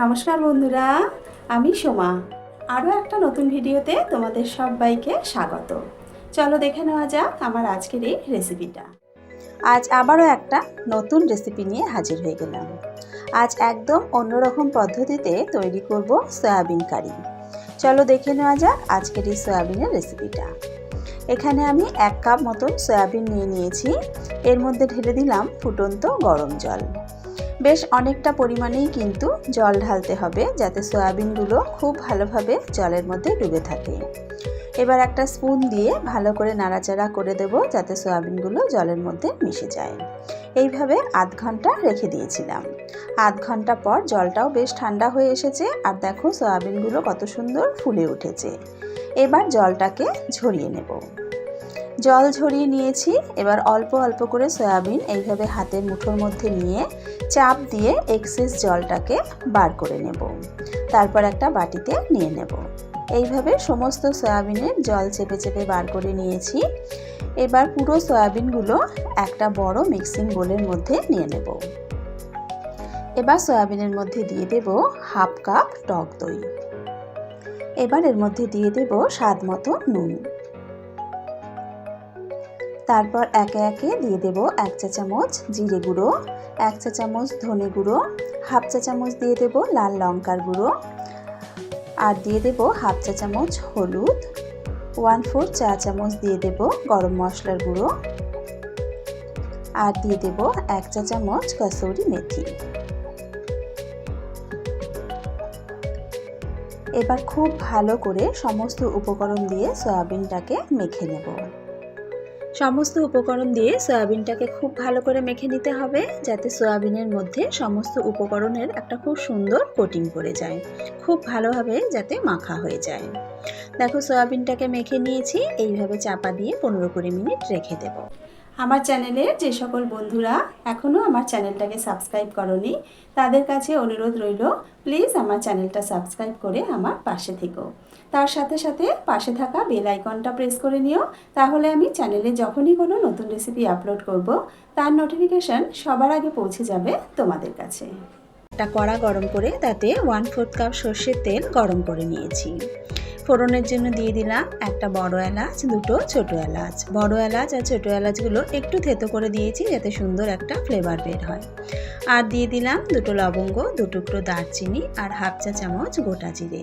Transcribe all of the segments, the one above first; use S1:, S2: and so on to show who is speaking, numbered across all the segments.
S1: নমস্কার বন্ধুরা, আমি সোমা। আরও একটা নতুন ভিডিওতে তোমাদের সবাইকে স্বাগত। চলো দেখে নেওয়া যাক আমার আজকের এই রেসিপিটা। আজ আবারও একটা নতুন রেসিপি নিয়ে হাজির হয়ে গেলাম। আজ একদম অন্যরকম পদ্ধতিতে তৈরি করব সয়াবিন কারি। চলো দেখে নেওয়া যাক আজকের এই সয়াবিনের রেসিপিটা। এখানে আমি এক কাপ মতন সয়াবিন নিয়ে নিয়েছি। এর মধ্যে ঢেলে দিলাম ফুটন্ত গরম জল। বেশ অনেকটা পরিমাণেই কিন্তু জল ঢালতে হবে যাতে সয়াবিনগুলো খুব ভালোভাবে জলের মধ্যে ডুবে থাকে। এবার একটা স্পুন দিয়ে ভালো করে নাড়াচাড়া করে দেব যাতে সয়াবিনগুলো জলের মধ্যে মিশে যায়। এইভাবে আধ ঘণ্টা রেখে দিয়েছিলাম। আধ ঘণ্টা পর জলটাও বেশ ঠান্ডা হয়ে এসেছে আর দেখো সয়াবিনগুলো কত সুন্দর ফুলে উঠেছে। এবার জলটাকে ঝরিয়ে নেব। জল ঝরিয়ে নিয়েছি, এবার অল্প অল্প করে সয়াবিন এইভাবে হাতের মুঠোর মধ্যে নিয়ে চাপ দিয়ে এক্সেস জলটাকে বার করে নেব। তারপর একটা বাটিতে নিয়ে নেব। এইভাবে সমস্ত সয়াবিনের জল চেপে চেপে বার করে নিয়েছি। এবার পুরো সয়াবিনগুলো একটা বড় মিক্সিং বোলের মধ্যে নিয়ে নেব। এবার সয়াবিনের মধ্যে দিয়ে দেব হাফ কাপ টক দই। এবার এর মধ্যে দিয়ে দেব স্বাদ মতো নুন। তারপর একে একে দিয়ে দেব এক চা চামচ জিরে গুঁড়ো, এক চা চামচ ধনে গুঁড়ো, হাফ চা চামচ দিয়ে দেব লাল লঙ্কার গুঁড়ো আর দিয়ে দেব হাফ চা চামচ হলুদ ওয়ান ফোর চা চামচ দিয়ে দেব গরম মশলার গুঁড়ো আর দিয়ে দেব এক চা চামচ কসৌরি মেথি। এবার খুব ভালো করে সমস্ত উপকরণ দিয়ে সয়াবিনটাকে মেখে নেব। সমস্ত উপকরণ দিয়ে সয়াবিনটাকে খুব ভালো করে মেখে নিতে হবে, যাতে সয়াবিনের মধ্যে সমস্ত উপকরণের একটা খুব সুন্দর কোটিং পড়ে যায়। খুব ভালোভাবে যাতে মাখা হয়ে যায়। দেখো, সয়াবিনটাকে মেখে নিয়েছি, এইভাবে চাপা দিয়ে পনেরো কুড়ি মিনিট রেখে দেব। আমার চ্যানেলে যে সকল বন্ধুরা এখনও আমার চ্যানেলটাকে সাবস্ক্রাইব করনি, তাদের কাছে অনুরোধ রইল, প্লিজ আমার চ্যানেলটা সাবস্ক্রাইব করে আমার পাশে থেকো। তার সাথে সাথে পাশে থাকা বেল আইকনটা প্রেস করে নিও। তাহলে আমি চ্যানেলে যখনই কোনো নতুন রেসিপি আপলোড করব, তার নোটিফিকেশান সবার আগে পৌঁছে যাবে তোমাদের কাছে। একটা কড়া গরম করে তাতে ওয়ান ফোর্থ কাপ সর্ষের তেল গরম করে নিয়েছি। ফোড়নের জন্য দিয়ে দিলাম একটা বড় এলাচ, দুটো ছোট এলাচ। বড় এলাচ আর ছোট এলাচগুলো একটু থেতো করে দিয়েছি যাতে সুন্দর একটা ফ্লেভার বের হয়। আর দিয়ে দিলাম দুটো লবঙ্গ দু টুকরো দারচিনি আর হাফ চা চামচ গোটা জিরে।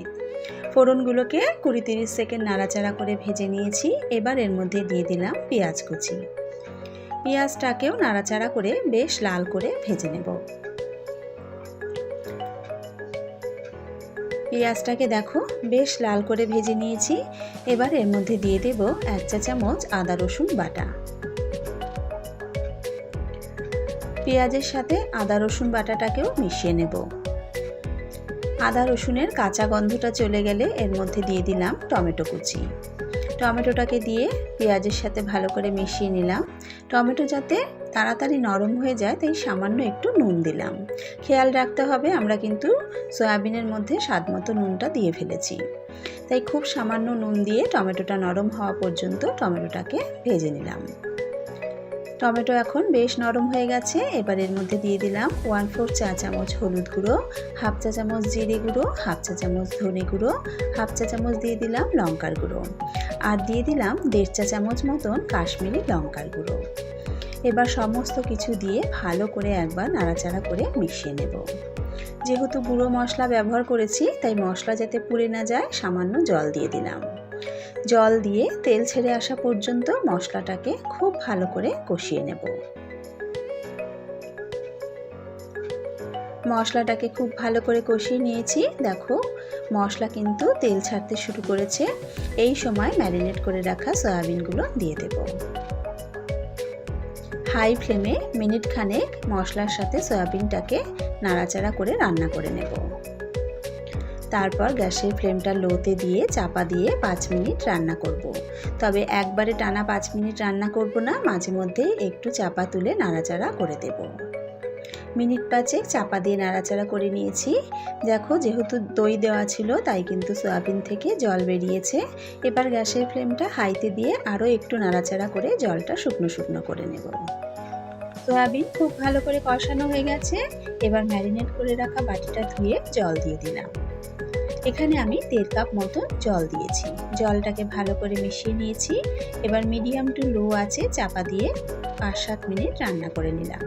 S1: ফোড়নগুলোকে কুড়ি তিরিশ সেকেন্ড নাড়াচাড়া করে ভেজে নিয়েছি। এবার এর মধ্যে দিয়ে দিলাম পেঁয়াজ কুচি। পেঁয়াজটাকেও নাড়াচাড়া করে বেশ লাল করে ভেজে নেব। পেঁয়াজটাকে দেখো, বেশ লাল করে ভেজে নিয়েছি। এবার এর মধ্যে দিয়ে দেব এক চা চামচ আদা রসুন বাটা। পেঁয়াজের সাথে আদা রসুন বাটাটাকেও মিশিয়ে নেব। আদা রসুনের কাঁচা গন্ধটা চলে গেলে এর মধ্যে দিয়ে দিলাম টমেটো কুচি। টমেটোটাকে দিয়ে পেঁয়াজের সাথে ভালো করে মিশিয়ে নিলাম। টমেটো যাতে তাড়াতাড়ি নরম হয়ে যায়, তাই সামান্য একটু নুন দিলাম। খেয়াল রাখতে হবে, আমরা কিন্তু সয়াবিনের মধ্যে স্বাদ মতো নুনটা দিয়ে ফেলেছি। তাই খুব সামান্য নুন দিয়ে টমেটোটা নরম হওয়া পর্যন্ত টমেটোটাকে ভেজে নিলাম। টমেটো এখন বেশ নরম হয়ে গেছে। এবার এর মধ্যে দিয়ে দিলাম ওয়ান ফোর চা চামচ হলুদ গুঁড়ো হাফ চা চামচ জিরে গুঁড়ো হাফ চা চামচ ধনে গুঁড়ো হাফ চা চামচ দিয়ে দিলাম লঙ্কার গুঁড়ো। আর দিয়ে দিলাম দেড় চা চামচ মতন কাশ্মীরি লঙ্কার গুঁড়ো। এবার সমস্ত কিছু দিয়ে ভালো করে একবার নাড়াচাড়া করে মিশিয়ে নেব। যেহেতু গুঁড়ো মশলা ব্যবহার করেছি, তাই মশলা যাতে পুড়ে না যায়, সামান্য জল দিয়ে দিলাম। জল দিয়ে তেল ছেড়ে আসা পর্যন্ত মশলাটাকে খুব ভালো করে কষিয়ে নেব। মশলাটাকে খুব ভালো করে কষিয়ে নিয়েছি। দেখো, মশলা কিন্তু তেল ছাড়তে শুরু করেছে। এই সময় ম্যারিনেট করে রাখা সয়াবিনগুলো দিয়ে দেব। হাই ফ্লেমে মিনিট খানেক মশলার সাথে সয়াবিনটাকে নাড়াচাড়া করে রান্না করে নেব। তারপর গ্যাসের ফ্লেমটা লোতে দিয়ে চাপা দিয়ে পাঁচ মিনিট রান্না করব। তবে একবারে টানা পাঁচ মিনিট রান্না করব না, মাঝে মধ্যে একটু চাপা তুলে নাড়াচাড়া করে দেব। মিনিট পাঁচেক চাপা দিয়ে নাড়াচাড়া করে নিয়েছি। দেখো, যেহেতু দই দেওয়া ছিল, তাই কিন্তু সয়াবিন থেকে জল বেরিয়েছে। এবার গ্যাসের ফ্লেমটা হাইতে দিয়ে আরও একটু নাড়াচাড়া করে জলটা শুকনো শুকনো করে নেব।
S2: সয়াবিন খুব ভালো করে কষানো হয়ে গেছে। এবার ম্যারিনেট করে রাখা বাটিটা ধুয়ে জল দিয়ে দিলাম। এখানে আমি দেড় কাপ মতো জল দিয়েছি। জলটাকে ভালো করে মিশিয়ে নিয়েছি। এবার মিডিয়াম টু লো আছে চাপা দিয়ে পাঁচ সাত মিনিট রান্না করে নিলাম।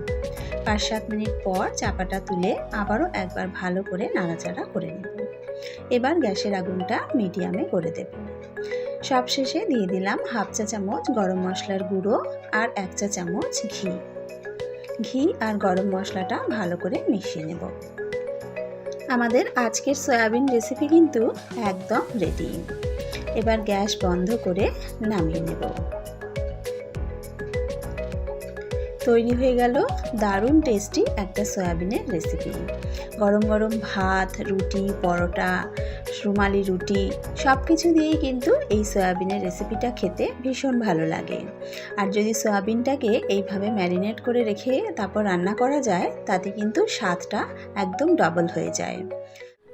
S2: পাঁচ সাত মিনিট পর চাপাটা তুলে আবারও একবার ভালো করে নাড়াচাড়া করে নেব। এবার গ্যাসের আগুনটা মিডিয়ামে করে দেব। সবশেষে দিয়ে দিলাম হাফ চা চামচ গরম মশলার গুঁড়ো আর এক চা চামচ ঘি। ঘি আর গরম মশলাটা ভালো করে মিশিয়ে নেব। আমাদের আজকের সয়াবিন রেসিপি কিন্তু একদম রেডি এবার গ্যাস বন্ধ করে নামিয়ে নেব। তৈরি হয়ে গেল দারুণ টেস্টি একটা সয়াবিনের রেসিপি গরম গরম ভাত, রুটি, পরোটা, রুমালি রুটি সব কিছু দিয়েই কিন্তু এই সয়াবিনের রেসিপিটা খেতে ভীষণ ভালো লাগে। আর যদি সয়াবিনটাকে এইভাবে ম্যারিনেট করে রেখে তারপর রান্না করা যায়, তাতে কিন্তু স্বাদটা একদম ডবল হয়ে যায়।